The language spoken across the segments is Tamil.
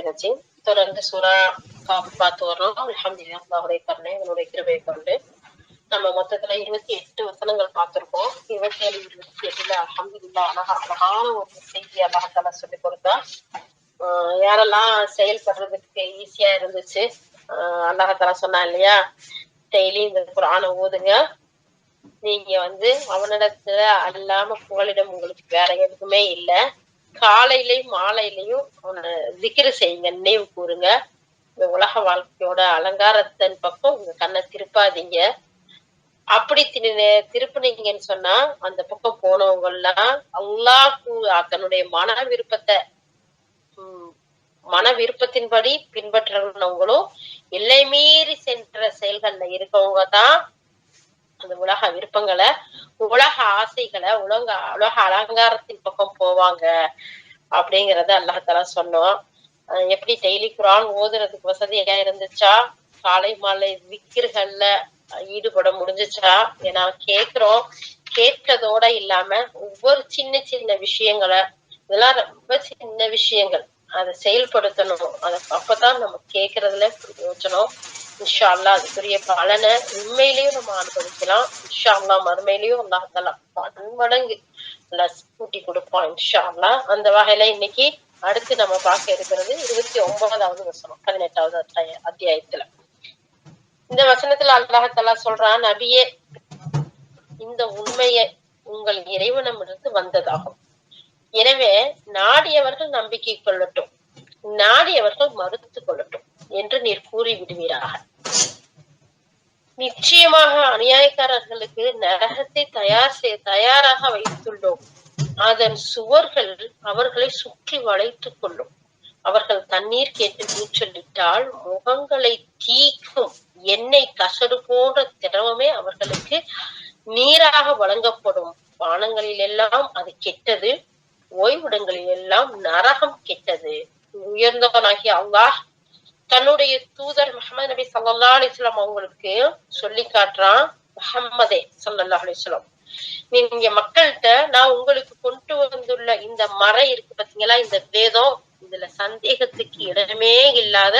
ரஜீம் தொடர்ந்து சுறா காப்பு பார்த்து வரோம் அல்ஹம்துலில்லாஹ் அல்லாஹ்வுடைய கருணை அவனுடைய கிருபையை கொண்டு. நம்ம மொத்தத்துல இருபத்தி எட்டு வசனங்கள் பார்த்திருக்கோம். இருபத்தி ஏழு இருபத்தி எட்டுல அலமதுல்லா அழகா அழகான ஒரு செய்தி அழகத்தால சொல்லி கொடுத்தா. யாரெல்லாம் செயல்படுறதுக்கு ஈஸியா இருந்துச்சு ஆஹ் அல்லாஹால சொன்னா இல்லையா? டெய்லி இந்த குரான ஓதுங்க. நீங்க வந்து அவனிடத்துல அல்லாம புகலிடம் உங்களுக்கு வேற எதுவுமே இல்லை. காலையிலையும் மாலையிலையும் அவனை திக்ரு செய்யுங்க நினைவு கூறுங்க. இந்த உலக வாழ்க்கையோட அலங்காரத்தின் பக்கம் உங்க கண்ணை திருப்பாதீங்க. அப்படி திருப்பினீங்கன்னு சொன்னா அந்த பக்கம் போனவங்க எல்லாம் அல்லாஹ்க்கு தன்னுடைய மன விருப்பத்தை உம், மன விருப்பத்தின்படி பின்பற்றவங்களும் எல்லை மீறி சென்ற செயல்கள்ல இருக்கவங்க தான் அந்த உலக விருப்பங்களை உலக ஆசைகளை உலக உலக அலங்காரத்தின் பக்கம் போவாங்க அப்படிங்கறத அல்லாஹால சொன்னோம். எப்படி டெய்லி குரான் ஓதுறதுக்கு வசதியா இருந்துச்சா? காலை மாலை விக்கிர்கள்ல ஈடுபட முடிஞ்சுச்சா? ஏன்னா கேக்குறோம். கேட்டதோட இல்லாம ஒவ்வொரு சின்ன சின்ன விஷயங்களை இதெல்லாம் ரொம்ப சின்ன விஷயங்கள். அதை செயல்படுத்தணும். அதை அப்பதான் நம்ம கேட்கறதுல பிரயோஜனம் இன்ஷா அல்லாஹ் அதுக்குரிய பலனை உண்மையிலேயும் நம்ம அனுபவிக்கலாம். இன்ஷா அல்லாஹ் மறுமையிலையும் அல்லாஹ் பன்மடங்கு நல்லா கூட்டி கொடுப்பான் இன்ஷா அல்லாஹ் அந்த வகையில இன்னைக்கு அடுத்து நம்ம பார்க்க இருக்கிறது இருபத்தி ஒன்பதாவது வசனம் பதினெட்டாவது அத்தியாய- அத்தியாயத்துல. இந்த வசனத்துல அல்லாஹ் சொல்றான் நபியே இந்த உண்மையை உங்கள் இறைவனமிருந்து வந்ததாகும். எனவே நாடியவர்கள் நம்பிக்கை கொள்ளட்டும். நாடியவர்கள் மறுத்து கொள்ளட்டும் என்று நீர் கூறி விடுவீராக நிச்சயமாக அநியாயக்காரர்களுக்கு நரகத்தை தயார் செய்ய தயாராக வைத்துள்ளோம். அதன் சுவர்கள் அவர்களை சுற்றி வளைத்துக் கொள்ளும். அவர்கள் தண்ணீர் கேட்டு நீச்சலிட்டால் முகங்களை தீக்கும். எண்ணெய் கசடு போன்ற திரவமே அவர்களுக்கு நீராக வழங்கப்படும். பானங்களில் எல்லாம் அது கெட்டது. ஓய்விடங்களில் எல்லாம் நரகம் கெட்டது. உயர்ந்தவனாகி அல்லாஹ் தன்னுடைய தூதர் முகமது நபி சல்லா அலிஸ்லாம் அவங்களுக்கு சொல்லி காட்டுறான் முகம்மதே சல்லா அலிஸ்லாம் நீங்க மக்கள்கிட்ட நான் உங்களுக்கு கொண்டு வந்துள்ள இந்த மறை இருக்கு பாத்தீங்களா இந்த வேதம் இதுல சந்தேகத்துக்கு இடமே இல்லாத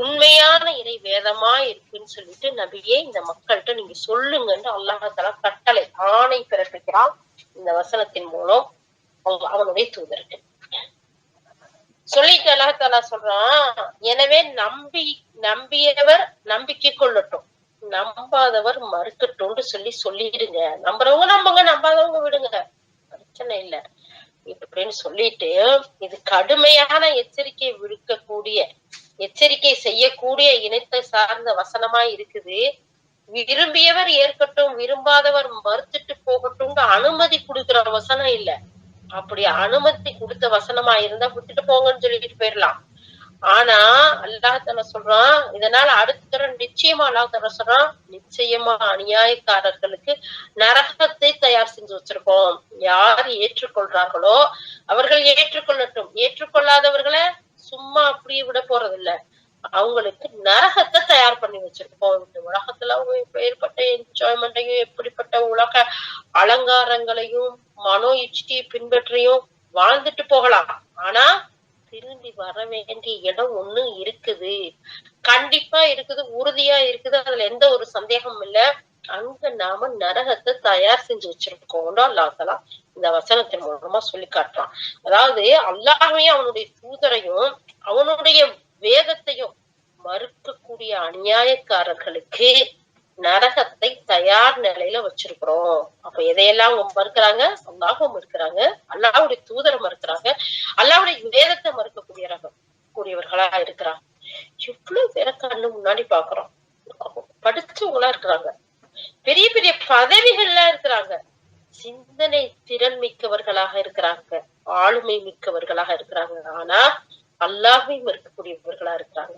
உண்மையான இறை வேதமா இருக்குன்னு சொல்லிட்டு நபியே இந்த மக்கள்கிட்ட நீங்க சொல்லுங்கன்னு அல்லாஹால கட்டளை ஆணை பிறப்பிக்கிறான். இந்த வசனத்தின் மூலம் அவனுடைய தூதருக்கு. சொல்லிட்டு அல்லாஹாலா சொல்றான் எனவே நம்பி நம்பியவர் நம்பிக்கை கொள்ளட்டும். நம்பாதவர் மறுக்கட்டும்னு சொல்லி சொல்லிடுங்க. நம்புறவங்க நம்புங்க நம்பாதவங்க விடுங்க. பிரச்சனை இல்ல. இப்படின்னு சொல்லிட்டு இது கடுமையான எச்சரிக்கை விடுக்கக்கூடிய எச்சரிக்கை செய்யக்கூடிய இனத்தை சார்ந்த வசனமா இருக்குது. விரும்பியவர் ஏற்கட்டும் விரும்பாதவர் மறுத்துட்டு போகட்டும்னு அனுமதி கொடுக்கிற வசனம் இல்ல. அப்படி அனுமதி கொடுத்த வசனமா இருந்தா விட்டுட்டு போங்கன்னு சொல்லிட்டு போயிடலாம் ஆனா அல்லாஹால சொல்றான் இதனால அடுத்த தடவை நிச்சயமா அல்லாஹால சொல்றான் நிச்சயமா அநியாயக்காரர்களுக்கு நரகத்தை தயார் செஞ்சு வச்சிருக்கோம். யார் ஏற்றுக்கொள்றார்களோ அவர்கள் ஏற்றுக்கொள்ளட்டும். ஏற்றுக்கொள்ளாதவர்களை சும்மா அப்படியே விட போறது அவங்களுக்கு நரகத்தை தயார் பண்ணி வச்சிருக்கோம் இந்த உலகத்துல அவங்க ஏற்பட்ட என்ஜாய்மெண்ட்டையும் எப்படிப்பட்ட உலக அலங்காரங்களையும் மனோ இச்சையை பின்பற்றியும் வாழ்ந்துட்டு போகலாம். ஆனா திரும்பி வர வேண்டிய இடம் ஒண்ணு இருக்குது. கண்டிப்பா இருக்குது உறுதியா இருக்குது. அதுல எந்த ஒரு சந்தேகமும் இல்ல. அங்க நாம நரகத்தை தயார் செஞ்சு வச்சிருக்கோம்னு இந்த வசனத்தின் மூலமா சொல்லி காட்டுறான். அதாவது அல்லாஹையும் அவனுடைய தூதரையும் அவனுடைய வேதத்தையும் மறுக்கக்கூடிய அநியாயக்காரர்களுக்கு நரகத்தை தயார் நிலையில வச்சிருக்கிறோம். அப்ப எதையெல்லாம் மறுக்கிறாங்க? அல்லாஹும் மறுக்கிறாங்க. அல்லாவுடைய தூதரை மறுக்கிறாங்க. அல்லாவுடைய வேதத்தை மறுக்கக்கூடியவர்கள் கூடியவர்களா இருக்கிறாங்க. எவ்வளவு பேரை கண்ணு முன்னாடி பாக்குறோம் படிச்சவங்களா இருக்கிறாங்க. பெரிய பெரிய பதவிகள்ல இருக்கிறாங்க. சிந்தனை திறன் மிக்கவர்களாக இருக்கிறாங்க. ஆளுமை மிக்கவர்களாக இருக்கிறாங்க. ஆனா அல்லாஹையும் மறுக்கக்கூடியவர்களா இருக்கிறாங்க.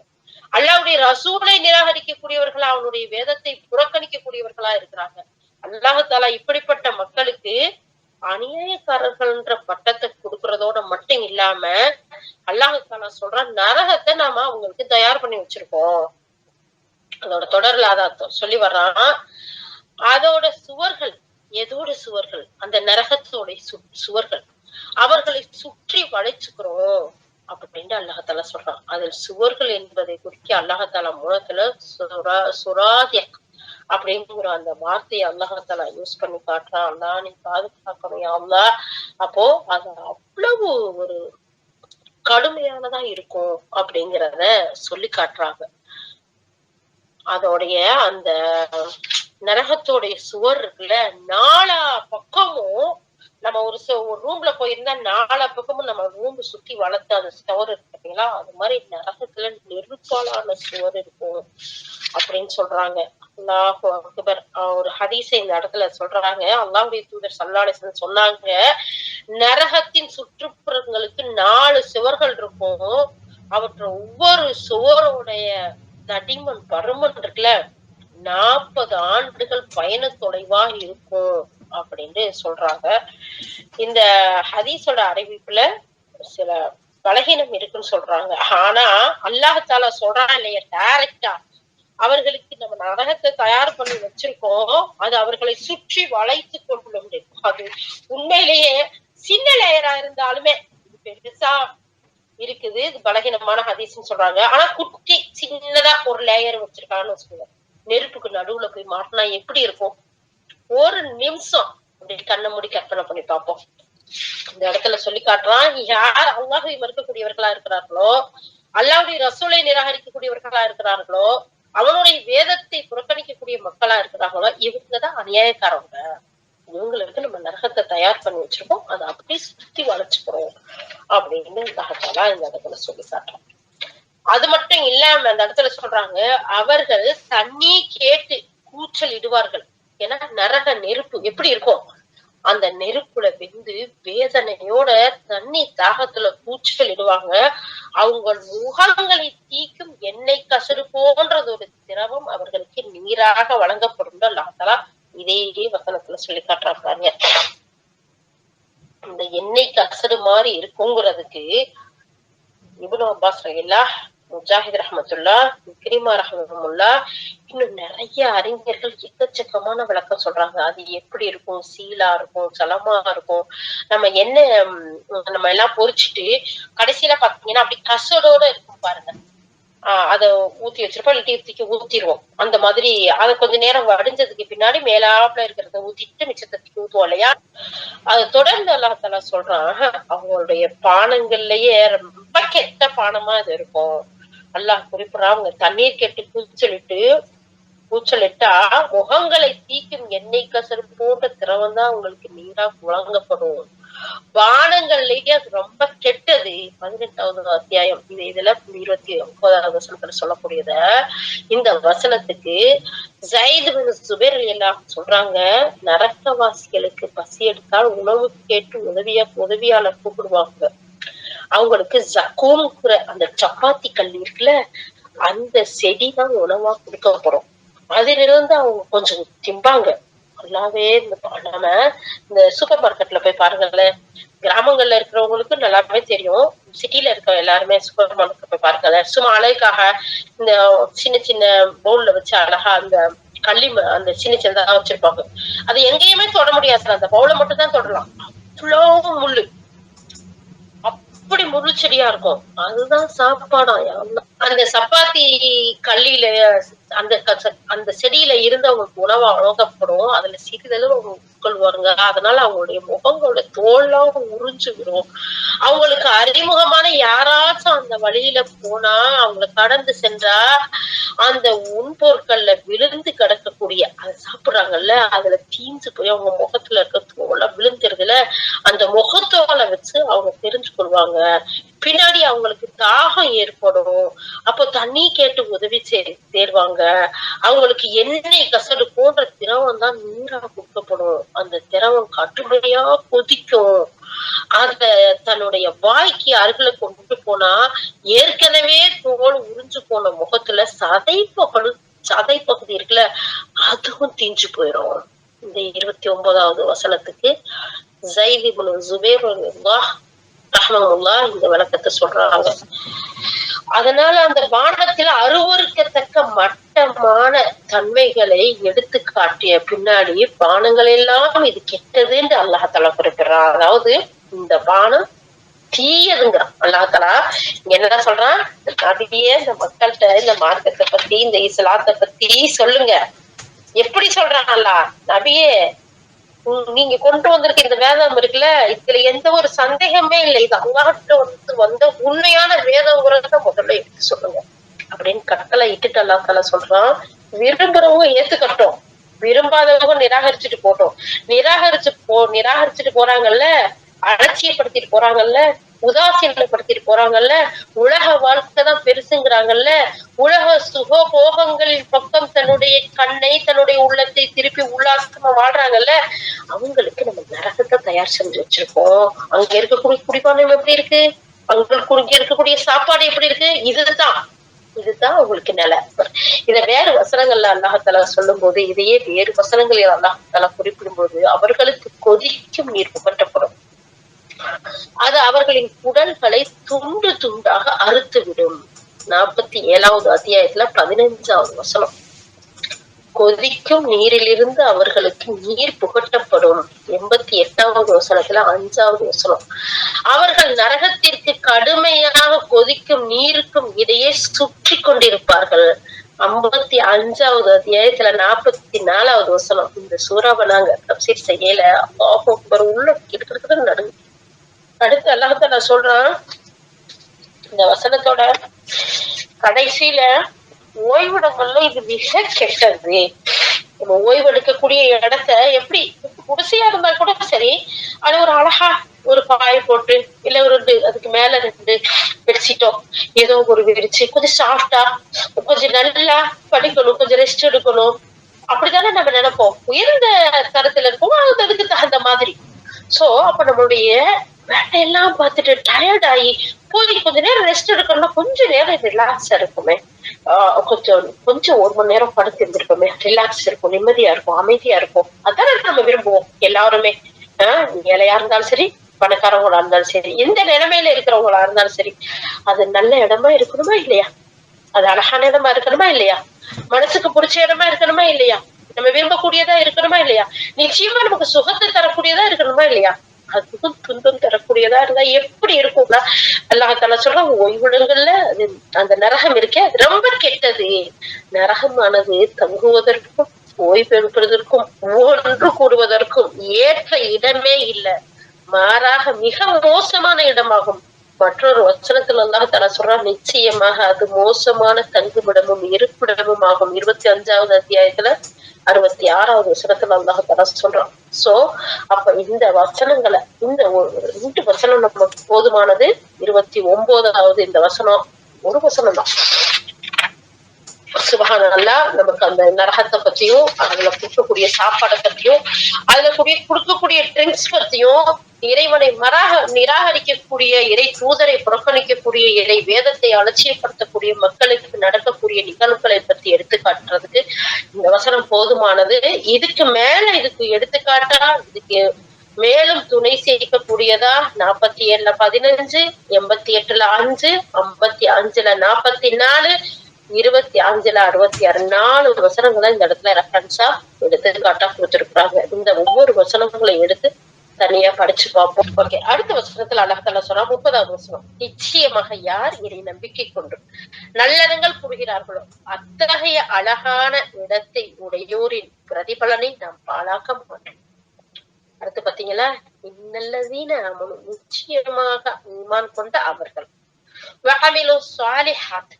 அல்லாவுடைய ரசூலை நிராகரிக்கக்கூடியவர்களா அவனுடைய வேதத்தை புறக்கணிக்கக்கூடியவர்களா இருக்கிறாங்க. அல்லாஹாலா இப்படிப்பட்ட மக்களுக்கு அநியாயக்காரர்கள்ன்ற பட்டத்தை கொடுக்கறதோட மட்டும் இல்லாம அல்லாஹாலா சொல்ற நரகத்தை நாம அவங்களுக்கு தயார் பண்ணி வச்சிருக்கோம். அதோட தொடர்ல அதான் சொல்லி வர்றான் அதோட சுவர்கள் எதோட சுவர்கள்? அந்த நரகத்தோட சு- சுவர்கள். அவர்களை சுற்றி வளைச்சுக்கிறோம். அப்படின்ட்டு அல்லாஹால சொல்றான். அதில் சுவர்கள் என்பதை குறிக்க அல்லாஹால மூலத்துல சுரா சுராதிய அப்படிங்கிற அந்த வார்த்தையை அல்லாஹால யூஸ் பண்ணி காட்டுறான். அல்லா நீ பாதுகாக்கணும் அல்லா அப்போ அது அவ்வளவு ஒரு கடுமையானதா இருக்கும் அப்படிங்கிறத சொல்லி காட்டுறாங்க. அதோடைய அந்த நரகத்தோடைய சுவர் இருக்குல்ல நாலா பக்கமும் நம்ம ஒரு ஒரு ரூம்ல போயிருந்தா நாலா பக்கமும் நம்ம ரூம் சுத்தி வளர்த்து அந்த சுவர் இருக்கு அது மாதிரி நரகத்துல நெருப்பாலான சுவர் இருக்கும் அப்படின்னு சொல்றாங்க. அல்லாஹு அக்பர். ஒரு ஹதீஸை இந்த இடத்துல சொல்றாங்க. அல்லாஹுடைய தூதர் சல்லாலேசன் சொன்னாங்க நரகத்தின் சுற்றுப்புறங்களுக்கு நாலு சுவர்கள் இருக்கும். அவற்றை ஒவ்வொரு சுவருடைய தடிமன் பருமன் இருக்குல்ல நாற்பது ஆண்டுகள் பயண தொலைவா இருக்கும். அப்படின்னு சொல்றாங்க. இந்த ஹதீஸோட அறிவிப்புல சில பலகீனம் இருக்குன்னு சொல்றாங்க. ஆனா அல்லாஹால சொல்றான் இல்லையா டைரக்டா அவர்களுக்கு நம்ம நரகத்தை தயார் பண்ணி வச்சிருக்கோம். அது அவர்களை சுற்றி வளைத்து கொள்ளும் அது உண்மையிலேயே சின்ன லேயரா இருந்தாலுமே இது பெருசா இருக்குது. இது பலகீனமான ஹதீஸ்ன்னு சொல்றாங்க. ஆனா குட்டி சின்னதா ஒரு லேயர் வச்சிருக்கான்னு வச்சுக்கோங்க. நெருப்புக்கு நடுவுல போய் மாட்டினா எப்படி இருக்கும்? ஒரு நிமிஷம் அப்படி கண்ணை மூடி கற்பனை பண்ணி பார்ப்போம். இந்த இடத்துல சொல்லி காட்டுறான் யார் அல்லாஹை மறுக்கக்கூடியவர்களா இருக்கிறார்களோ அல்லாவுடைய ரசூலை நிராகரிக்கக்கூடியவர்களா இருக்கிறார்களோ அவனுடைய வேதத்தை புறக்கணிக்கக்கூடிய மக்களா இருக்கிறாங்களோ இவங்கதான் அநியாயக்காரவங்க இவங்களுக்கு நம்ம நரகத்தை தயார் பண்ணி வச்சிருக்கோம். அதை அப்படியே சுத்தி வளைச்சுக்கிறோம் அப்படின்னு இந்த இந்த இடத்துல சொல்லி காட்டுறோம் அது மட்டும் இல்லாம அந்த இடத்துல சொல்றாங்க அவர்கள் தண்ணி கேட்டு கூச்சல் இடுவார்கள் ஏன்னா நரக நெருப்பு எப்படி இருக்கும் அந்த நெருப்புல வெந்து வேதனையோட தண்ணி தாகத்துல பூச்சிகள் இடுவாங்க. அவங்க முகங்களை தீக்கும் எண்ணெய் கசடு போன்றது ஒரு திரவம் அவர்களுக்கு நீராக வழங்கப்படும் அல்லாத்தலா இதே வசனத்துல சொல்லி காட்டுறாங்க இந்த எண்ணெய் கசடு மாதிரி இருக்குங்கிறதுக்கு இவ்வளவு அப்பாஸ் ரயில்லா முஜாஹித் ரஹமத்துல்லா கிரிமா ரஹமுல்லா இன்னும் நிறைய அறிஞர்கள் எக்கச்சக்கமான விளக்கம் சொல்றாங்க. அது எப்படி இருக்கும்? சீலா இருக்கும் சலமா இருக்கும். நம்ம என்ன நம்ம எல்லாம் பொறிச்சிட்டு கடைசியில பாத்தீங்கன்னா அப்படி கசடோட இருக்கும் பாருங்க. ஆஹ் அத ஊத்தி வச்சிருப்போம் இல்லாட்டி தூக்கி ஊத்திடுவோம் அந்த மாதிரி அதை கொஞ்ச நேரம் வடிஞ்சதுக்கு பின்னாடி மேலாப்புல இருக்கிறத ஊத்திட்டு மிச்சத்தை ஊத்துவோம் இல்லையா? அதை தொடர்ந்து அல்லாஹால சொல்றான் அவங்களுடைய பானங்கள்லயே ரொம்ப கெட்ட பானமா இது இருக்கும். அல்லாஹ் குறிப்பிடா அவங்க தண்ணீர் கெட்டு கூச்சலிட்டு கூச்சலிட்டா முகங்களை தீக்கும் எண்ணெய் கசரு போன்ற திரவம் தான் உங்களுக்கு நீரா வழங்கப்படும் பானங்கள்லயே அது ரொம்ப கெட்டது. பதினெட்டாவது அத்தியாயம். இது இதுல இருபத்தி ஒன்பதாவது வசனத்துல சொல்லக்கூடியத. இந்த வசனத்துக்கு ஜெயிது சுபேர் எல்லாம் சொல்றாங்க நரக்கவாசிகளுக்கு பசி எடுத்தால் உணவு கேட்டு உதவியா உதவியாளர் கூப்பிடுவாங்க. அவங்களுக்கு ஜக்கோங்கிற அந்த சப்பாத்தி கல் இருக்குல்ல அந்த செடி தான் உணவா கொடுக்கப்படும் அதிலிருந்து அவங்க கொஞ்சம் திம்பாங்க. நல்லாவே இந்த நம்ம இந்த சூப்பர் மார்க்கெட்ல போய் பாருங்களேன். கிராமங்கள்ல இருக்கிறவங்களுக்கு நல்லாவே தெரியும். சிட்டில இருக்க எல்லாருமே சூப்பர் மார்க்கெட் போய் பாருங்களேன். சும்மா அழகாக இந்த சின்ன சின்ன பவுல்ல வச்சு அழகா அந்த கள்ளி அந்த சின்ன சின்னதா வச்சிருப்பாங்க. அது எங்கேயுமே தொட முடியாது அந்த பவுல மட்டும் தான் தொடலாம். அவ்வளோ முள்ளு. அப்படி முருச்செடியா இருக்கும். அதுதான் சாப்பாடா அந்த சப்பாத்தி கல்லில அந்த அந்த செடியில இருந்து அவங்களுக்கு உணவு வழங்கப்படும் அதுல சிறிதளவு அவங்க உட்கொள்வாருங்க அதனால அவங்களுடைய முகங்களோட தோல்லாம் உறிஞ்சு விடும். அவங்களுக்கு அறிமுகமான யாராச்சும் அந்த வழியில போனா அவங்கள கடந்து சென்றா அந்த உண்பொருட்கள்ல விழுந்து கிடக்கக்கூடிய அதை சாப்பிடுறாங்கல்ல அதுல தீஞ்சு போய் அவங்க முகத்துல இருக்க தோலை விழுந்துருதுல அந்த முகத்தோலை வச்சு அவங்க தெரிஞ்சு கொள்வாங்க பின்னாடி அவங்களுக்கு தாகம் ஏற்படும். அப்போ தண்ணி கேட்டு உதவி தேர்வாங்க அவங்களுக்கு எண்ணெய் கசடு போன்ற திரவம் தான் நீரா கொடுக்கப்படும். அந்த திரவம் கடுமையா கொதிக்கும். அத தன்னுடைய வாய்க்கு அருகில கொண்டு போனா ஏற்கனவே தோல் உறிஞ்சு போன முகத்துல சதை சதை பகுதி இருக்குல்ல அதுவும் தீஞ்சு போயிடும் இந்த இருபத்தி ஒன்பதாவது வசனத்துக்கு ஜெய்திபுல் ஜுபேர் ரஹ்மமுல்லா இந்த விளக்கத்தை சொல்றாங்க. அதனால அந்த பானத்தில் அருவறுக்கத்தக்க மட்டமான தன்மைகளை எடுத்து காட்டிய பின்னாடி பானங்கள் எல்லாம் இது கெட்டதுன்னு அல்லாஹால குறிப்பிடுறான். அதாவது இந்த பானம் தீயதுங்கிறான் அல்லாஹலா இங்க என்னதான் சொல்றான்? நபியே இந்த மக்கள்கிட்ட இந்த மார்க்கத்தை பத்தி இந்த இஸ்லாத்தை பத்தி சொல்லுங்க. எப்படி சொல்றான் அல்லா நபியே நீங்க கொண்டு வந்திருக்க இந்த வேதம் இருக்குல்ல இதுல எந்த ஒரு சந்தேகமே இல்லை. இது அல்லாஹ்கிட்ட வந்து வந்த உண்மையான வேதங்கிறத முதல்ல எடுத்து சொல்லுங்க. அப்படின்னு கட்டளை இட்டுட்டு அல்லா தாலா சொல்றான். விரும்புறவங்க ஏத்துக்கட்டும். விரும்பாதவங்க நிராகரிச்சுட்டு போட்டோம் நிராகரிச்சு போ நிராகரிச்சுட்டு போறாங்கல்ல அலட்சியப்படுத்திட்டு போறாங்கல்ல உதாசீனப்படுத்திட்டு போறாங்கல்ல? உலக வாழ்க்கை தான் பெருசுங்கிறாங்கல்ல? உலக சுக போகங்களின் பக்கம் தன்னுடைய கண்ணை தன்னுடைய உள்ளத்தை திருப்பி உல்லாசமா வாழ்றாங்கல்ல? அவங்களுக்கு நம்ம நரகத்தை தயார் செஞ்சு வச்சிருக்கோம். அங்க இருக்கக்கூடிய குடிபானம் எப்படி இருக்கு? அவங்களுக்கு இங்க இருக்கக்கூடிய சாப்பாடு எப்படி இருக்கு? இதுதான். இதுதான் உங்களுக்கு நிலை. இத வேறு வசனங்கள்ல அல்லாஹால சொல்லும் போது இதையே வேறு வசனங்களில் அல்லாஹால குறிப்பிடும் போது அவர்களுக்கு கொதிக்கும் நீர் புகட்டப்படும். அது அவர்களின் உடல்களை துண்டு துண்டாக அறுத்து விடும் நாற்பத்தி ஏழாவது அத்தியாயத்துல பதினைஞ்சாவது வசனம். கொதிக்கும் நீரிலிருந்து அவர்களுக்கு நீர் புகட்டப்படும். எண்பத்தி எட்டாவது வசனத்துல அஞ்சாவது வசனம். அவர்கள் நரகத்திற்கு கடுமையாக கொதிக்கும் நீருக்கும் இடையே சுற்றி கொண்டிருப்பார்கள். ஐம்பத்தி அஞ்சாவது அத்தியாயத்துல நாற்பத்தி நாலாவது வசனம். இந்த சூறாவை நாங்க தப்சீர் செய்யல. அல்லாஹ் உள்ள கிடுக்கிட்டு நடுங்க. அடுத்து அல்லாஹத்த நான் சொல்றான். இந்த வசனத்தோட கடைசியில ஓய்விடங்கள்ல இது மிக கெட்டது. நம்ம ஓய்வு எடுக்கக்கூடிய இடத்த எப்படி குடிசையா இருந்தா கூட சரி அது ஒரு அழகா ஒரு பாய் போட்டு இல்ல ஒரு ரெண்டு அதுக்கு மேல ரெண்டு பெட்ஷீட்டோ ஏதோ ஒரு விரிச்சு கொஞ்சம் சாஃப்டா கொஞ்சம் நல்லா படிக்கணும் கொஞ்சம் ரெஸ்ட் எடுக்கணும். அப்படித்தானே நம்ம நினைப்போம். உயர்ந்த தரத்துல இருக்கோம் அதுக்கு தகுந்த மாதிரி. சோ அப்ப நம்மளுடைய வேலையெல்லாம் பார்த்துட்டு டயர்ட் ஆகி போய் கொஞ்ச நேரம் ரெஸ்ட் எடுக்கணும்னா கொஞ்ச நேரம் ரிலாக்ஸா இருக்குமே. ஆஹ் கொஞ்சம் கொஞ்சம் ஒரு மணி நேரம் படுத்து இருந்திருப்போமே ரிலாக்ஸ் இருக்கும் நிம்மதியா இருக்கும் அமைதியா இருக்கும். அதான நம்ம விரும்புவோம் எல்லாருமே. ஆஹ் ஏழையா இருந்தாலும் சரி பணக்காரவங்களா இருந்தாலும் சரி எந்த நிலைமையில இருக்கிறவங்களா இருந்தாலும் சரி அது நல்ல இடமா இருக்கணுமா இல்லையா? அது அழகான இடமா இருக்கணுமா இல்லையா? மனசுக்கு பிடிச்ச இடமா இருக்கணுமா இல்லையா? நம்ம விரும்பக்கூடியதா இருக்கணுமா இல்லையா? நிச்சயமா நமக்கு சுகத்தை தரக்கூடியதா இருக்கணுமா இல்லையா? அதுவும் துன்பம் தரக்கூடியதா இருந்தா எப்படி இருக்கும்னா அல்லாஹால சொல்ற ஓய்வுடங்கள்ல அது அந்த நரகம் இருக்கே அது ரொம்ப கெட்டது. நரகமானது தங்குவதற்கும் ஓய்வு எடுப்பதற்கும் ஒன்று கூடுவதற்கும் ஏற்ற இடமே இல்லை. மாறாக மிக மோசமான இடமாகும். மற்றொரு வச்சனத்துல அல்லாஹ் தலா சொல்றா நிச்சயமாக அது மோசமான தங்குமிடமும் இருப்பிடமும் ஆகும். இருபத்தி அஞ்சாவது அத்தியாயத்துல அறுபத்தி ஆறாவது வசனத்துல அல்லாஹ் தலா சொல்றான். சோ அப்ப இந்த வசனங்களை இந்த ரெண்டு வசனம் நமக்கு போதுமானது. இருபத்தி ஒன்பதாவது இந்த வசனம் ஒரு வசனம் தான் சுபகானல்லா நமக்கு அந்த நரகத்தை பத்தியும் அதுல கொடுக்கக்கூடிய சாப்பாடை பத்தியும் அதுல கூடிய கொடுக்கக்கூடிய ட்ரிங்க்ஸ் பத்தியும் இறைவனை மராக நிராகரிக்கக்கூடிய இறை தூதரை புறக்கணிக்கக்கூடிய இறை வேதத்தை அலட்சியப்படுத்தக்கூடிய மக்களுக்கு நடக்கக்கூடிய நிகழ்வுகளை பத்தி எடுத்து காட்டுறதுக்கு இந்த வசனம் போதுமானது. இதுக்கு மேல இதுக்கு எடுத்துக்காட்டா இதுக்கு மேலும் துணை சேர்க்கக்கூடியதா நாற்பத்தி ஏழுல பதினஞ்சு எண்பத்தி எட்டுல அஞ்சு ஐம்பத்தி அஞ்சுல நாற்பத்தி நாலு இருபத்தி அஞ்சுல அறுபத்தி ஆறு நாலு வசனங்களை இந்த இடத்துல ரெஃபரன்ஸா எடுத்துக்காட்டா கொடுத்துருக்குறாங்க. இந்த ஒவ்வொரு வசனங்களையும் எடுத்து தனியா படிச்சு பார்ப்போம். ஓகே அடுத்த வசனத்துல அழகத்தல சொன்னா முப்பதாவது வசனம். நிச்சயமாக யார் இதை நம்பிக்கை கொண்டு நல்லதங்கள் புரிகிறார்களோ அத்தகைய அழகான இடத்தை உடையோரின் பிரதிபலனை நாம் பாழாக்க மாட்டோம். அடுத்து பாத்தீங்களா இன்னல்லதீன நிச்சயமாக ஈமான் கொண்ட அவர்கள். வகமிலு சாலிஹாத்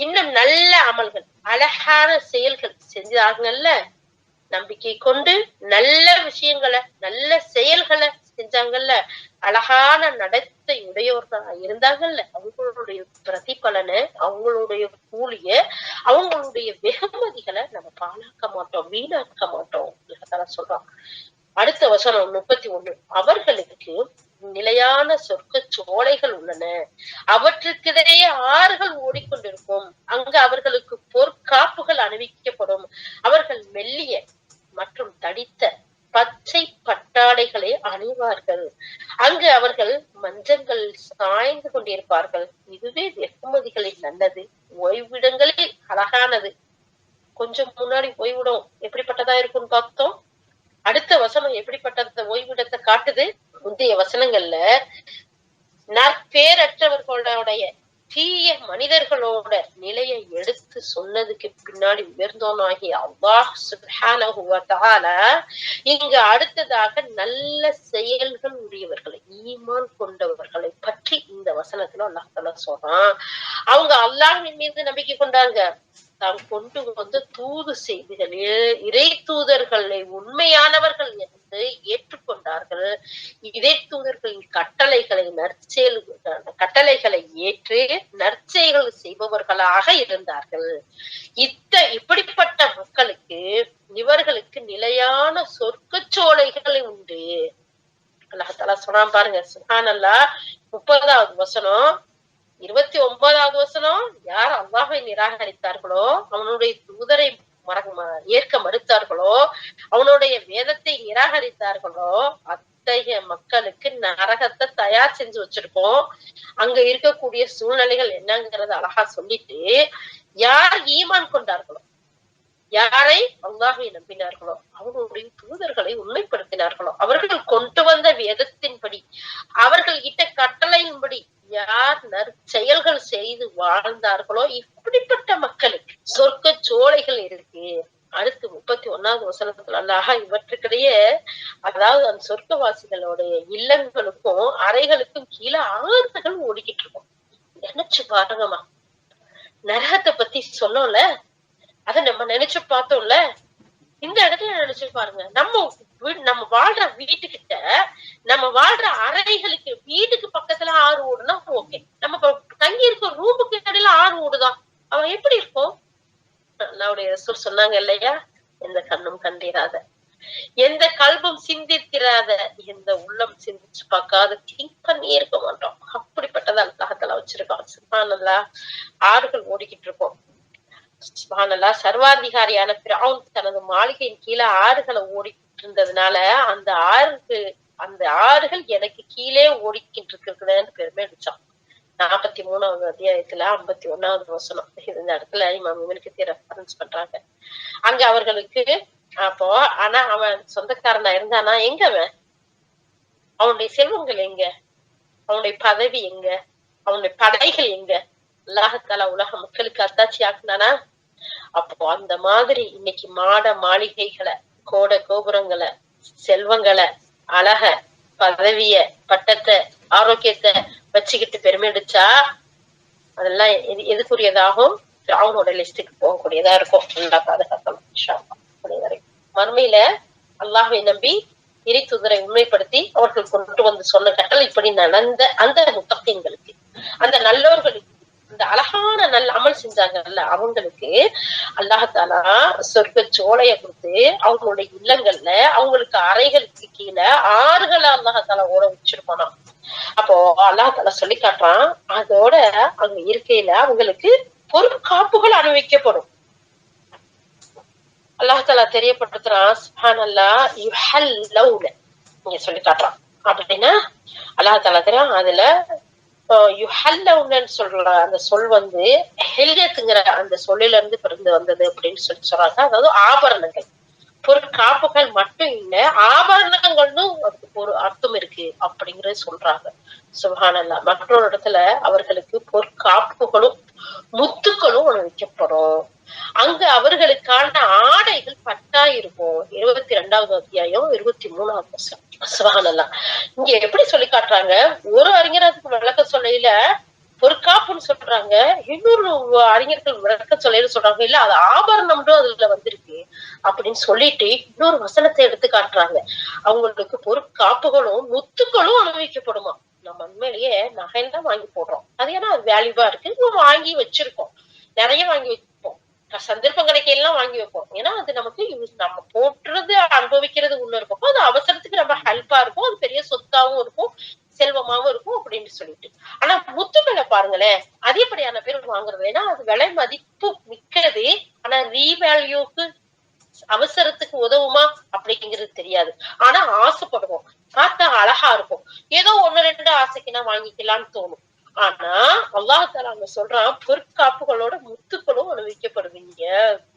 இன்னும் நல்ல அமல்கள் அழகான செயல்கள் செஞ்சாங்கல்ல நம்பிக்கை கொண்டு நல்ல விஷயங்களை நல்ல செயல்களை செஞ்சாங்கல்ல அழகான நடத்தை உடையவர்களா இருந்தாங்கல்ல அவங்களுடைய பிரதிபலனை அவங்களுடைய கூலிய அவங்களுடைய வெகுமதிகளை நம்ம பாழாக்க மாட்டோம் வீணாக்க மாட்டோம் சொல்றோம் அடுத்த வசனம் முப்பத்தி ஒண்ணு. அவர்களுக்கு நிலையான சொர்க்க சோலைகள் உள்ளன. அவற்றுக்கிடையே ஆறுகள் ஓடிக்கொண்டிருக்கும். அங்கு அவர்களுக்கு பொற்காப்புகள் அணிவிக்கப்படும். அவர்கள் மெல்லிய மற்றும் தடித்த பச்சை பட்டாடைகளை அணிவார்கள். அங்கு அவர்கள் மஞ்சங்கள் சாய்ந்து கொண்டிருப்பார்கள். இதுவே வெகுமதிகளில் நல்லது. ஓய்விடங்களில் அழகானது. கொஞ்சம் முன்னாடி ஓய்விடம். எப்படிப்பட்டதா இருக்கும்னு பார்த்தோம். அடுத்த வசனம் எப்படிப்பட்ட ஓய்விடத்தை காட்டுது? முந்தைய வசனங்கள்ல நற்பேரற்றவர்களுடைய தீய மனிதர்களோட நிலையை எடுத்து சொன்னதுக்கு பின்னாடி உயர்ந்தோனாகி அல்லாஹ் சுப்ஹானஹு இங்கு அடுத்ததாக நல்ல செயல்கள் உடையவர்களை ஈமான் கொண்டவர்களை பற்றி இந்த வசனத்துல அல்லாஹ் சொல்றான். அவங்க அல்லாஹின் மீது நம்பிக்கை கொண்டாங்க. தாம் கொண்டு வந்த தூது செய்திகளில் இறை தூதர்களை உண்மையானவர்கள் என்று ஏற்றுக்கொண்டார்கள். இதே தூதர்களின் கட்டளைகளை நற்செயல் கட்டளைகளை ஏற்று நற்செயல்கள் செய்பவர்களாக இருந்தார்கள். இத்த இப்படிப்பட்ட மக்களுக்கு இவர்களுக்கு நிலையான சொர்க்க உண்டு. அல்லாஹால சொன்னான் பாருங்க சுஹானல்லா முப்பதாவது வசனம் இருபத்தி ஒன்பதாவது வசனம் யார் அல்லாஹை நிராகரித்தார்களோ அவனுடைய தூதரை ஏற்க மறுத்தார்களோ அவனுடைய வேதத்தை நிராகரித்தார்களோ அத்தகைய மக்களுக்கு நரகத்தை தயார் செஞ்சு வச்சிருக்கோம். அங்க இருக்கக்கூடிய சூழ்நிலைகள் என்னங்கிறத அழகா சொல்லிட்டு யார் ஈமான் கொண்டார்களோ யாரை? அல்லாஹை நம்பினார்களோ அவர்களுடைய தூதர்களை உண்மைப்படுத்தினார்களோ. அவர்கள் கொண்டு வந்த வேதத்தின்படி அவர்கள் இட்ட கட்டளையின்படி யார் நற்செயல்கள் செய்து வாழ்ந்தார்களோ இப்படிப்பட்ட மக்களுக்கு சொர்க்க சோலைகள் இருக்கு. அடுத்து முப்பத்தி ஒன்னாவது வசனத்துல அல்லாஹ் இவற்றுக்கிடையே அதாவது அந்த சொர்க்கவாசிகளுடைய இல்லங்களுக்கும் அறைகளுக்கும் கீழே ஆறுகள் ஓடிக்கிட்டு இருக்கும். நினைச்சு பாருங்கம்மா. நரகத்தை பத்தி சொன்னோம்ல அதை நம்ம நினைச்சு பார்த்தோம்ல இந்த இடத்துல நினைச்சு பாருங்க. நம்ம நம்ம வாழ்ற வீட்டுக்கிட்ட நம்ம வாழ்ற அறைகளுக்கு வீட்டுக்கு பக்கத்துல ஆறு ஓடுனா ஓகே நம்ம தங்கி இருக்க ரூமுக்கு இடையில ஆறு ஓடுதான் அவன் எப்படி இருக்கும் நம்முடைய ரசூல் சொன்னாங்க இல்லையா? எந்த கண்ணும் கண்டிராத. எந்த கல்பும் சிந்தித்திராத. எந்த உள்ளம் சிந்திச்சு பார்க்காத திங்க் பண்ணி இருக்க மாட்டோம். அப்படிப்பட்டதா அல்லாஹத்துல வச்சிருக்கான். சுபானல்லா ஆறுகள் ஓடிக்கிட்டு இருக்கும் சுபானல்லா சர்வாதிகாரியான பிரவுன் தனது மாளிகையின் கீழே ஆறுகளை ஓடிக்கிட்டு இருந்ததுனால அந்த ஆறுக்கு அந்த ஆறுகள் எனக்கு கீழே ஓடிக்கிட்டு இருக்குதுன்னு பெருமை அடிச்சான். நாற்பத்தி மூணாவது அத்தியாயத்துல ஐம்பத்தி ஒன்னாவது வசனம். இந்த இடத்துல இமாம் இவனுக்கு ரெஃபரன்ஸ் பண்றாங்க. அங்க அவர்களுக்கு அப்போ ஆனா அவன் சொந்தக்காரனா இருந்தானா? எங்க அவன்? அவனுடைய செல்வங்கள் எங்க? அவனுடைய பதவி எங்க? அவனுடைய படைகள் எங்க? அல்லாஹத்தால உலக மக்களுக்கு அத்தாட்சி ஆக்குனானா அப்போ அந்த மாதிரி இன்னைக்கு மாட மாளிகைகளை கோட கோபுரங்களை செல்வங்களை அழக பதவிய பட்டத்தை ஆரோக்கியத்தை வச்சுக்கிட்டு பெருமை அடிச்சா அதெல்லாம் எது எதுக்குரியதாகும்? ராவனோட லிஸ்டுக்கு போகக்கூடியதா இருக்கும். நல்லா பாதுகாக்கணும் மறுமையில அல்லாஹை நம்பி இறை தூதரை உண்மைப்படுத்தி அவர்கள் கொண்டு வந்து சொன்ன கட்டளை இப்படி நடந்த அந்த முத்தகங்களுக்கு அந்த நல்லவர்களுக்கு இந்த அழகான நல்ல அமல் செஞ்சாங்கல்ல அவங்களுக்கு. அல்லாஹாலா சொர்க்க சோலைய கொடுத்து அவங்களுடைய இல்லங்கள்ல அவங்களுக்கு அறைகளுக்கு கீழே ஆறுகளை அல்லாஹாலா ஓட வச்சிருப்பானா? அப்போ அல்லாஹாலா சொல்லி காட்டுறான் அதோட அங்க இருக்கையில அவங்களுக்கு பொருட்காப்புகள் அனுபவிக்கப்படும் அல்லாஹாலா தெரியப்படுத்துறான் சுப்ஹானல்லா யுஹல்லவுன. சொல்லி காட்டுறான். அப்படின்னா அல்லாஹாலா தெரியும் அதுல யுஹல்லவுங்கன்னு சொல்ற அந்த சொல் வந்து ஹெல்கத்துங்கிற அந்த சொல்லில இருந்து பிறந்து வந்தது அப்படின்னு சொல்லி சொல்றாங்க. அதாவது ஆபரணங்கள். பொருட்காப்புகள் மட்டும் இல்ல ஆபரணங்கள்னும் அதுக்கு ஒரு அர்த்தம் இருக்கு அப்படிங்கறது சொல்றாங்க. சுபஹானல்லா மற்றொரு இடத்துல அவர்களுக்கு பொற்காப்புகளும் முத்துக்களும் அணிவிக்கப்படும் அங்க அவர்களுக்கான ஆடைகள் பட்டா இருக்கும். இருபத்தி ரெண்டாவது அத்தியாயம் இருபத்தி மூணாவது வருஷம் இங்க எப்படி சொல்லி காட்டுறாங்க? ஒரு அறிஞர் அதுக்கு விளக்க சொல்லையில பொற்காப்புன்னு சொல்றாங்க. இன்னொரு அறிஞர்கள் விளக்க சொல்லையில சொல்றாங்க. இல்ல அது ஆபரணம்ன்றும் அதுல வந்திருக்கு அப்படின்னு சொல்லிட்டு இன்னொரு வசனத்தை எடுத்து காட்டுறாங்க. அவங்களுக்கு பொற்காப்புகளும் முத்துக்களும் அனுபவிக்கப்படுமா நம்ம உண்மையிலேயே நகையெல்லாம் வாங்கி போடுறோம். அது ஏன்னா அது வேல்யூவா இருக்கு. வாங்கி வச்சிருக்கோம். நிறைய வாங்கி சந்தர்ப்பம் கிடைக்கையெல்லாம் வாங்கி வைப்போம். ஏன்னா அது நமக்கு யூஸ் நம்ம போட்டுறது அனுபவிக்கிறது உள்ள இருக்கும். அது அவசரத்துக்கு நம்ம ஹெல்ப்பா இருக்கும். அது பெரிய சொத்தாவும் இருக்கும். செல்வமாவும் இருக்கும் அப்படின்னு சொல்லிட்டு. ஆனா முத்துக்களை பாருங்களேன் அதிகப்படியான பேர் வாங்குறது. ஏன்னா அது விலை மதிப்பு மிக்கிறது ஆனா ரீவேல்யூக்கு அவசரத்துக்கு உதவுமா அப்படிங்கிறது தெரியாது. ஆனா ஆசைப்படுவோம். பார்த்தா அழகா இருக்கும். ஏதோ ஒண்ணு ரெண்டு ஆசைக்குன்னா வாங்கிக்கலாம்னு தோணும். ஆனா அல்லாஹால அங்க சொல்றான் பொற்காப்புகளோட முத்துக்களும் அனுபவிக்கப்படுவீங்க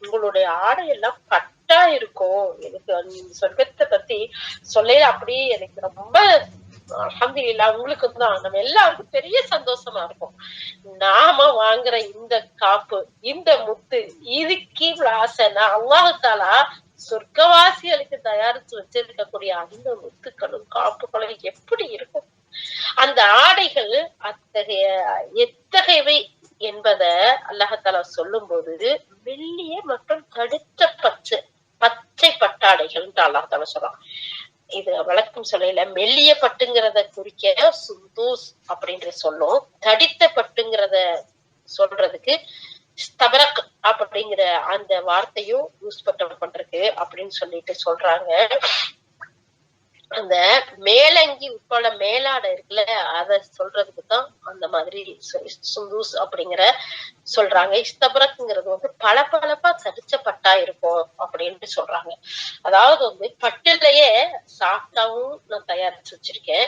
உங்களுடைய ஆடை எல்லாம் பட்டா இருக்கும். எனக்கு அந்த சொர்க்கத்தை பத்தி சொல்ல அப்படியே எனக்கு ரொம்ப அல்ஹம்துலில்லாஹ் உங்களுக்கு தான் நம்ம எல்லாருக்கும் பெரிய சந்தோஷமா இருக்கும். நாம வாங்குற இந்த காப்பு இந்த முத்து இதுக்கு இவ்வளவு ஆசைன்னா அல்லாஹாலா சொர்க்கவாசிகளுக்கு தயாரிச்சு வச்சிருக்கக்கூடிய அந்த முத்துக்களும் காப்புகளும் எப்படி இருக்கும்? அந்த ஆடைகள் அத்தகைய எத்தகையவை என்பத அல்லாஹாலா சொல்லும் போது வெள்ளிய மற்றும் தடுத்த பச்சை பச்சை பட்டாடைகள் அல்லாஹால சொல்றான். இது வழக்கம் சொல்லல மெல்லிய பட்டுங்கிறத குறிக்க சுந்தூஸ் அப்படின்ற சொல்லும் தடித்த பட்டுங்கிறத சொல்றதுக்கு ஸ்தபரக் அப்படிங்கிற அந்த வார்த்தையும் யூஸ் பண்ண பண்றது அப்படின்னு சொல்லிட்டு சொல்றாங்க. அந்த மேலங்கி உட்பட மேலாடை இருக்குல்ல அத சொல்றதுக்கு தான் அந்த மாதிரி சு- சுந்தூஸ் அப்படிங்கிற சொல்றாங்க. இஸ்தபரக்குங்கிறது வந்து பளபளப்பா தடிச்ச பட்டா இருக்கும் அப்படின்னு சொல்றாங்க. அதாவது வந்து பட்டிலேயே சாஃப்டாவும் நான் தயாரிச்சு வச்சிருக்கேன்.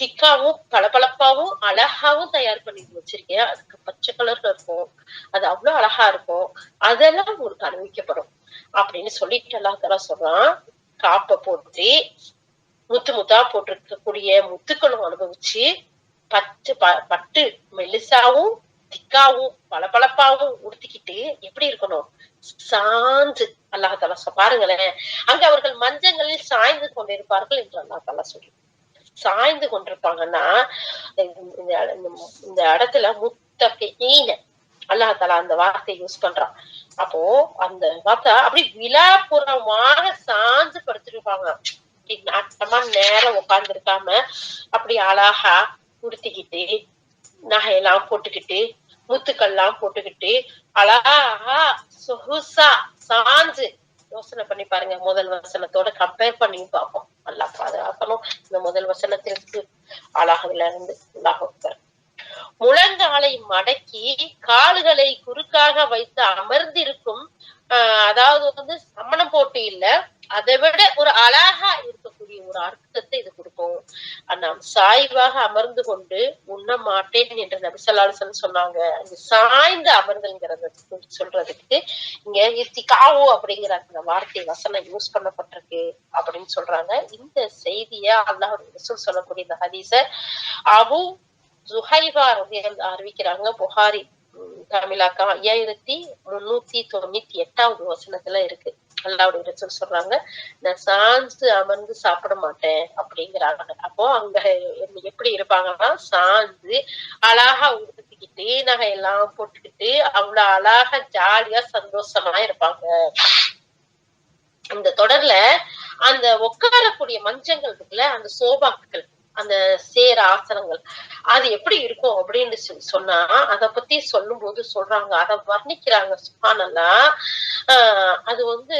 திக்காவும் பளபளப்பாவும் அழகாவும் தயார் பண்ணி வச்சிருக்கேன். அதுக்கு பச்சை கலர்ல இருக்கும். அது அவ்வளவு அழகா இருக்கும். அதெல்லாம் உங்களுக்கு அனுபவிக்கப்படும் அப்படின்னு சொல்லிட்டு எல்லா சொல்றான். காப்பை போட்டு முத்து முத்தா போட்டிருக்கக்கூடிய முத்துக்களும் அனுபவிச்சு பட்டு ப- பட்டு மெலிசாவும் திக்காவும் பளபளப்பாவும் உடுத்திக்கிட்டு எப்படி இருக்கணும்? சாஞ்சு அல்லாஹால பாருங்களேன். அங்க அவர்கள் மஞ்சங்களில் சாய்ந்து கொண்டிருப்பார்கள் என்று அல்லாஹால சொல்லி. சாய்ந்து கொண்டிருப்பாங்கன்னா இந்த இந்த- இந்த இடத்துல முத்தகை ஈன அல்லாஹால அந்த வார்த்தையை யூஸ் பண்றான். அப்போ அந்த வார்த்தை அப்படி விழாப்புறமாக சாஞ்சு படுத்திருப்பாங்க. அப்படி நாட்டமா நேரம் உட்கார்ந்து இருக்காம அப்படி அழகா உடுத்திக்கிட்டு நகையெல்லாம் போட்டுக்கிட்டு முத்துக்கள்லாம் போட்டுக்கிட்டு அழகா சொகுசா சாஞ்சு யோசனை பண்ணி பாருங்க. முதல் வசனத்தோட கம்பேர் பண்ணி பார்ப்போம். நல்லா பாதுகாக்கணும். இந்த முதல் வசனத்திற்கு அழகுல இருந்து அல்லாஹ் முழங்காலை மடக்கி கால்களை குறுக்காக வைத்து அமர்ந்திருக்கும் ஆஹ் அதாவது வந்து சமணம் போட்டி இல்ல. அதை விட ஒரு அழகா இருக்கக்கூடிய ஒரு அர்த்தத்தை இது கொடுக்கும். நாம் சாய்வாக அமர்ந்து கொண்டு உண்ண மாட்டேன் என்று நபிசல்லாசன் சொன்னாங்க. அந்த சாய்ந்து அமர்தல்ங்கிறத சொல்றதுக்கு இங்க இர்த்திகாவோ அப்படிங்கிற அந்த வார்த்தை வசனம் யூஸ் பண்ணப்பட்டிருக்கு அப்படின்னு சொல்றாங்க. இந்த செய்திய அல்லாஹ் ரசூல் சொல்லக்கூடிய இந்த ஹதீச அபு ஜுஹைபா அறிவிக்கிறாங்க. புகாரி தமிழாக்கம் தமிழாக்கா ஐயாயிரத்தி முன்னூத்தி தொண்ணூத்தி எட்டாவது வசனத்துல இருக்கு. அல்லாவுடைய ரசூல் சொல்றாங்க நான் சாஞ்சு அமர்ந்து சாப்பிட மாட்டேன் அப்படிங்கிறாங்க. அப்போ அங்க எப்படி இருப்பாங்கன்னா சாஞ்சு அழகா உடுத்திக்கிட்டு நகையெல்லாம் போட்டுக்கிட்டு அவ்வளவு அழகா ஜாலியா சந்தோஷமா இருப்பாங்க. இந்த தொடர்ல அந்த உட்காரக்கூடிய மஞ்சங்கள் இருக்குல்ல அந்த சோபாக்கள் அந்த சேர ஆசனங்கள். அது எப்படி இருக்கும் அப்படின்னு சொன்னா அத பத்தி சொல்லும் போது சொல்றாங்க. அத வர்ணிக்கிறாங்க. சுபானல்லா ஆஹ் அது வந்து